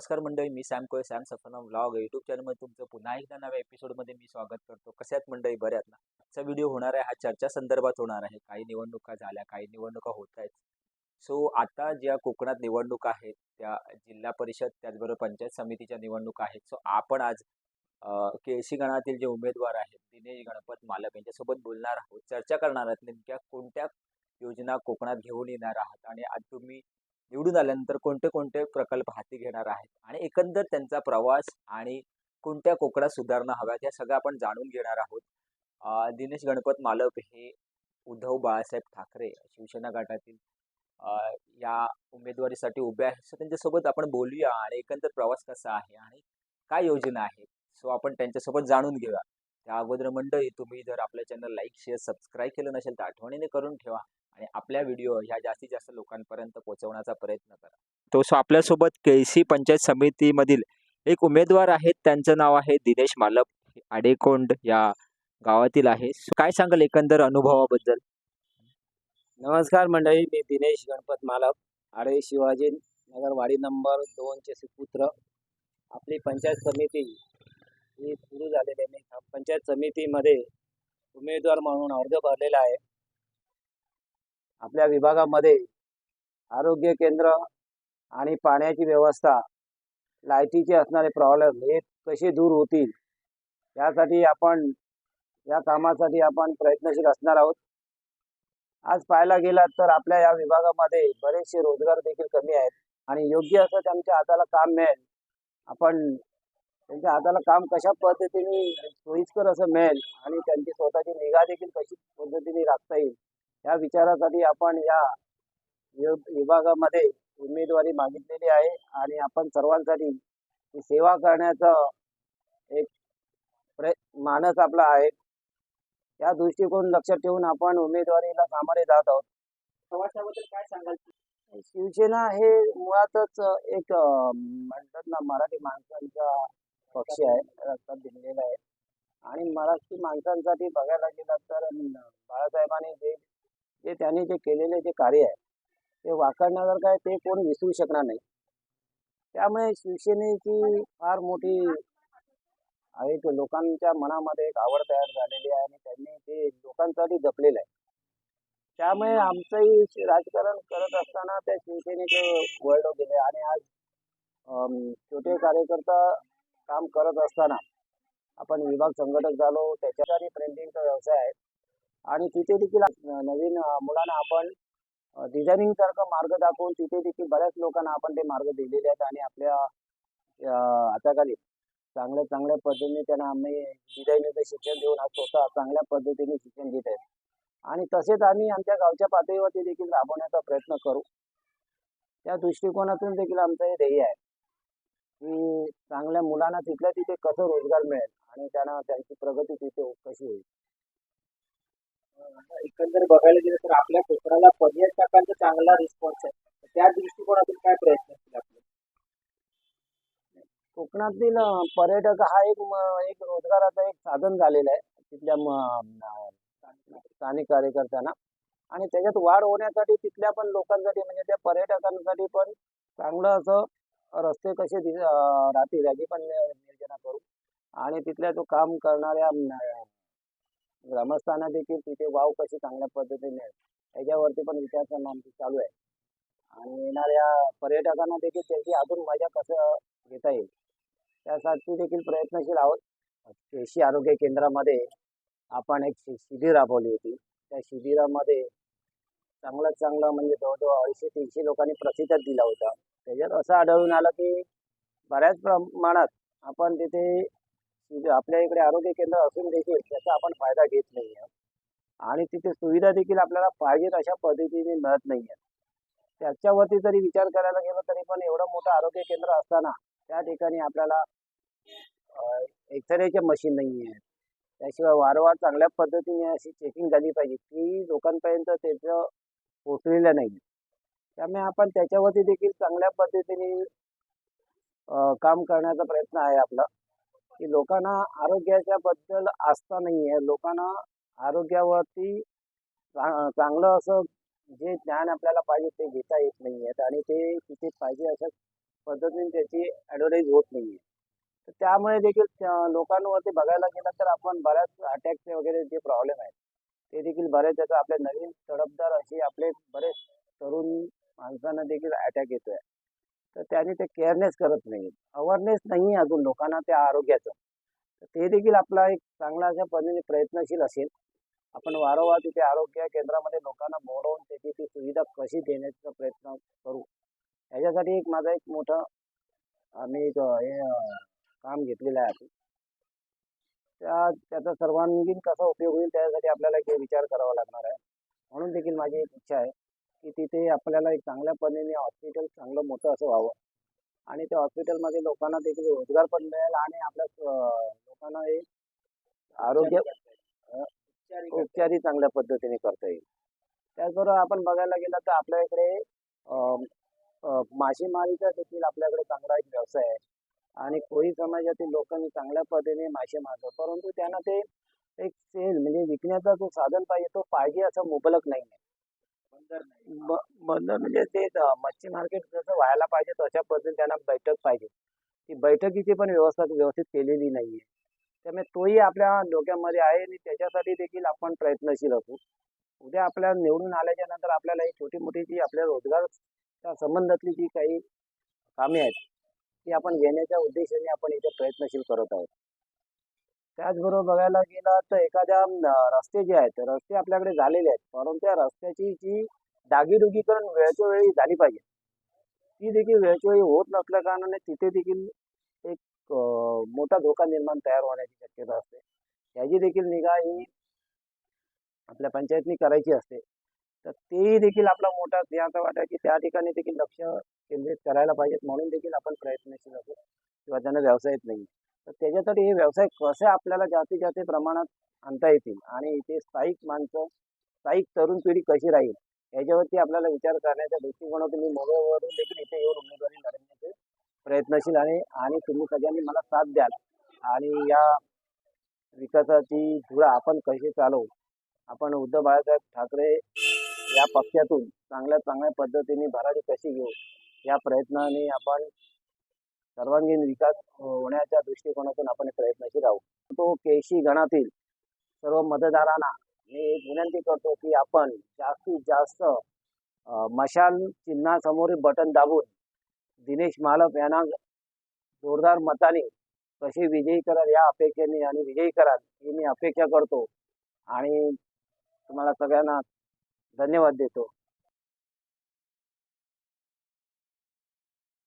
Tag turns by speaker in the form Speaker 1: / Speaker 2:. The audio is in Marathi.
Speaker 1: नमस्कार मंडळी मी सॅम कोय सॅम सफनम व्लॉग. युट्यूब चॅनलमध्ये तुमचं पुन्हा एकदा नव्या एपिसोडमध्ये मी स्वागत करतो. कशात मंडळी? बऱ्यात ना? आजचा व्हिडिओ होणार आहे. हा चर्चा संदर्भात होणार आहे. काही निवडणुका झाल्या काही निवडणुका होत आहेत. सो आता ज्या कोकणात निवडणुका आहेत त्या जिल्हा परिषद त्याचबरोबर पंचायत समितीच्या निवडणुका आहेत. सो आपण आज केळशी गणातील जे उमेदवार आहेत दिनेश गणपत मालक यांच्यासोबत बोलणार आहोत. चर्चा करणार आहात नेमक्या कोणत्या योजना कोकणात घेऊन येणार आहात आणि आज तुम्ही निवडून आल्यानंतर कोणते कोणते प्रकल्प हाती घेणार आहेत? आणि एकंदर त्यांचा प्रवास आणि कोणत्या कोकणात सुधारणा हव्यात या सगळं आपण जाणून घेणार आहोत. दिनेश गणपत मालक हे उद्धव बाळासाहेब ठाकरे शिवसेना गटातील या उमेदवारीसाठी उभे आहेत. सो त्यांच्यासोबत आपण बोलूया आणि एकंदर प्रवास कसा आहे आणि काय योजना आहे सो आपण त्यांच्यासोबत जाणून घेऊया. त्या अगोदर मंडळी तुम्ही जर आपल्या चॅनल लाईक शेअर सबस्क्राईब केलं नसेल तर आठवणीने करून ठेवा. आणि आपल्या व्हिडिओ ह्या जास्तीत जास्त लोकांपर्यंत पोहोचवण्याचा प्रयत्न करा. तो सो आपल्यासोबत सी पंचायत समितीमधील एक उमेदवार आहेत. त्यांचं नाव आहे दिनेश मालप आडेकोंड या गावातील आहे. काय सांगाल एकंदर अनुभवाबद्दल?
Speaker 2: नमस्कार मंडळी मी दिनेश गणपत मालक आडे शिवाजी नगर वाडी नंबर दोनचे सुपुत्र. आपली पंचायत समिती ही सुरू झालेली आहे. पंचायत समितीमध्ये उमेदवार म्हणून अर्ज भरलेला आहे. आपल्या विभागामध्ये आरोग्य केंद्र आणि पाण्याची व्यवस्था लायटीचे असणारे प्रॉब्लेम हे कसे दूर होतील यासाठी आपण या कामासाठी आपण प्रयत्नशील असणार आहोत. आज पाहायला गेलात तर आपल्या या विभागामध्ये बरेचसे रोजगार देखील कमी आहेत आणि योग्य असं त्यांच्या हाताला काम मिळेल. आपण त्यांच्या हाताला काम कशा पद्धतीने सोयीस्कर असं मिळेल आणि त्यांची स्वतःची निगा देखील कशी पद्धतीने राखता येईल या विचारासाठी आपण या विभागामध्ये उमेदवारी मागितलेली आहे आणि आपण सर्वांसाठी सेवा करण्याचं एक मानस आपला आहे. या दृष्टिकोन लक्षात ठेवून आपण उमेदवारीला सामोरे जात आहोत.
Speaker 3: प्रवासाबद्दल काय सांगाल?
Speaker 2: शिवसेना हे मुळातच एक म्हणतात ना मराठी माणसांचा पक्ष आहे रक्तात भिनलेला आहे. आणि मराठी माणसांसाठी बघायला गेलं तर बाळासाहेबांनी जे जे त्यांनी जे केलेले जे कार्य आहे ते वाकडण्यावर काय ते कोण विसरू शकणार नाही. त्यामुळे शिवसेनेची फार मोठी एक लोकांच्या मनामध्ये एक आवड तयार झालेली आहे आणि त्यांनी ते लोकांसाठी जपलेलं आहे. त्यामुळे आमचंही राजकारण करत असताना त्या शिवसेनेचे वर्ड गेले आणि आज छोटे कार्यकर्ता काम करत असताना आपण विभाग संघटक झालो त्याच्यासाठी प्रिंटिंगचा व्यवसाय आहे. आणि तिथे देखील नवीन मुलांना आपण डिझायनिंग सारखं मार्ग दाखवून तिथे देखील बऱ्याच लोकांना आपण ते मार्ग दिलेले आहेत आणि आपल्या हाताखाली चांगल्या चांगल्या पद्धतीने त्यांना आम्ही डिझायनिंगचं शिक्षण देऊन आज स्वतः चांगल्या पद्धतीने शिक्षण घेत आहेत. आणि तसेच आम्ही आमच्या गावच्या पातळीवरती देखील राबवण्याचा प्रयत्न करू. त्या दृष्टिकोनातून देखील आमचं हे ध्येय आहे. की चांगल्या मुलांना तिथल्या तिथे कसं रोजगार मिळेल आणि त्यांना त्यांची प्रगती तिथे कशी होईल.
Speaker 3: एकंदर बघायला गेलं तर आपल्या कोकणाला पर्यटकांचा चांगला रिस्पॉन्स आहे. त्या दृष्टिकोनातून काय प्रयत्न असतील आपले?
Speaker 2: कोकणातील पर्यटक हा एक एक रोजगाराचा एक साधन झालेला आहे. तिथल्या स्थानिक कार्यकर्त्यांना. आणि त्याच्यात वाढ होण्यासाठी तिथल्या पण लोकांसाठी म्हणजे त्या पर्यटकांसाठी पण चांगलं असं रस्ते कसे दि- राहतील याची पण निर्जना करू. आणि तिथल्या तो काम करणाऱ्या ग्रामस्थांना देखील तिथे वाव कशी चांगल्या पद्धतीने याच्यावरती पण विचार करणं आमचं चालू आहे. आणि येणाऱ्या पर्यटकांना देखील त्याची अजून मजा कसं घेता येईल त्यासाठी देखील प्रयत्नशील आहोत. केशी आरोग्य केंद्रामध्ये आपण एक शि- शिबिर राबवली होती. त्या शिबिरामध्ये चांगलं चांगलं म्हणजे जवळजवळ अडीचशे तीनशे लोकांनी प्रतिसाद दिला होता. त्याच्यात असं आढळून आलं की बऱ्याच प्रमाणात आपण तिथे म्हणजे आपल्या इकडे आरोग्य केंद्र असून देखील त्याचा आपण फायदा घेत नाही आहे आणि तिथे सुविधा देखील आपल्याला पाहिजे अशा पद्धतीने मिळत नाही आहे त्याच्यावरती जरी विचार करायला गेलो तरी पण एवढं मोठं आरोग्य केंद्र असताना त्या ठिकाणी आपल्याला एक्सरेचे मशीन नाही आहे त्याशिवाय वारंवार चांगल्या पद्धतीने अशी चेकिंग झाली पाहिजे की लोकांपर्यंत त्याचं पोचलेलं नाही त्यामुळे आपण त्याच्यावरती देखील चांगल्या पद्धतीने काम करण्याचा प्रयत्न आहे आपला. की लोकांना आरोग्याच्या बद्दल आस्था नाही आहे लोकांना आरोग्यावरती चांगलं असं जे ज्ञान आपल्याला पाहिजे ते घेता येत नाही आहेत आणि ते तिथे पाहिजे अशा पद्धतीने त्याची ॲडव्हर्टाईज होत नाही तर त्यामुळे देखील लोकांवरती बघायला गेलं तर आपण बऱ्याच अटॅकचे वगैरे जे प्रॉब्लेम आहेत ते देखील बरेच त्याचा आपले नवीन तडफदार असे आपले बरेच तरुण माणसांना देखील अटॅक येतोय. तर त्याने ते केअरनेस करत नाही. अवेअरनेस नाही आहे अजून लोकांना त्या आरोग्याचं. तर ते देखील आपला एक चांगला अशा पद्धतीने प्रयत्नशील असेल. आपण वारंवार तिथे आरोग्य केंद्रामध्ये लोकांना बोलवून त्याची ती सुविधा कशी देण्याचा प्रयत्न करू. याच्यासाठी एक माझा एक मोठं आम्ही एक हे काम घेतलेलं आहे. आपण त्या त्याचा सर्वांगीण कसा उपयोग होईल त्यासाठी आपल्याला एक विचार करावा लागणार आहे. म्हणून देखील माझी एक इच्छा आहे. की तिथे आपल्याला एक चांगल्या पद्धतीने हॉस्पिटल चांगलं मोठं असं व्हावं. आणि त्या हॉस्पिटलमध्ये लोकांना देखील रोजगार पण मिळेल आणि आपल्या लोकांना एक आरोग्य उपचारही चांगल्या पद्धतीने करता येईल. त्याचबरोबर आपण बघायला गेलं तर आपल्या इकडे मासेमारीचा देखील आपल्याकडे चांगला एक व्यवसाय आहे. आणि कोळी समाजातील लोकांनी चांगल्या पद्धतीने मासे मारतात. परंतु त्यांना ते एक सेल म्हणजे विकण्याचा जो साधन पाहिजे तो पाहिजे असं मुबलक नाही आहे.
Speaker 3: बंदर नाही.
Speaker 2: म्हणजे ते मच्छी मार्केट जसं व्हायला पाहिजे तशा पद्धतीने त्यांना बैठक पाहिजे. ती बैठकीची पण व्यवस्था व्यवस्थित केलेली नाही आहे त्यामुळे तोही आपल्या डोक्यामध्ये आहे आणि त्याच्यासाठी देखील आपण प्रयत्नशील असू. उद्या आपल्याला निवडून आल्याच्यानंतर आपल्याला ही छोटी मोठी जी आपल्या रोजगारच्या संबंधातली जी काही कामे आहेत ती आपण घेण्याच्या उद्देशाने आपण इथे प्रयत्नशील करत आहोत. त्याचबरोबर बघायला गेलं तर एखाद्या रस्ते जे आहेत रस्ते आपल्याकडे झालेले आहेत परंतु त्या रस्त्याची जी डागीडुगीकरण वेळच्या वेळी झाली पाहिजे. ती देखील वेळच्या वेळी होत नसल्या कारणाने तिथे देखील एक मोठा धोका निर्माण तयार होण्याची शक्यता असते. याची देखील निगा ही आपल्या पंचायतनी करायची असते. तर तेही देखील आपला मोठा याचा वाटा की त्या ठिकाणी देखील लक्ष केंद्रित करायला पाहिजेत. म्हणून देखील आपण प्रयत्नशील असू किंवा त्यांना व्यवसाय येत नाही तर त्याच्यासाठी हे व्यवसाय कसे आपल्याला जास्तीत जास्त प्रमाणात आणता येतील? आणि इथे स्थायिक माणसं स्थायिक तरुण पिढी कशी राहील? याच्यावरती आपल्याला विचार करण्याच्या दृष्टिकोनातून मी मोबाईलवरून देखील इथे येऊन उमेदवारी लढण्याचे प्रयत्नशील आहे. आणि तुम्ही सगळ्यांनी मला साथ द्याल. आणि या विकासाची धुरा आपण कशी चालवू? आपण उद्धव बाळासाहेब ठाकरे या पक्षातून चांगल्या चांगल्या पद्धतीने भरारी कशी घेऊ? या प्रयत्नाने आपण सर्वांगीण विकास होण्याच्या दृष्टिकोनातून आपण प्रयत्नशील राहू तो केशी गणातील सर्व मतदारांना मी एक विनंती करतो की आपण जास्तीत जास्त मशाल चिन्हासमोर बटन दाबून दिनेश मालप यांना जोरदार मताने कसे विजयी कराल या अपेक्षेने आणि विजयी कराल ही मी अपेक्षा करतो. आणि तुम्हाला सगळ्यांना धन्यवाद देतो.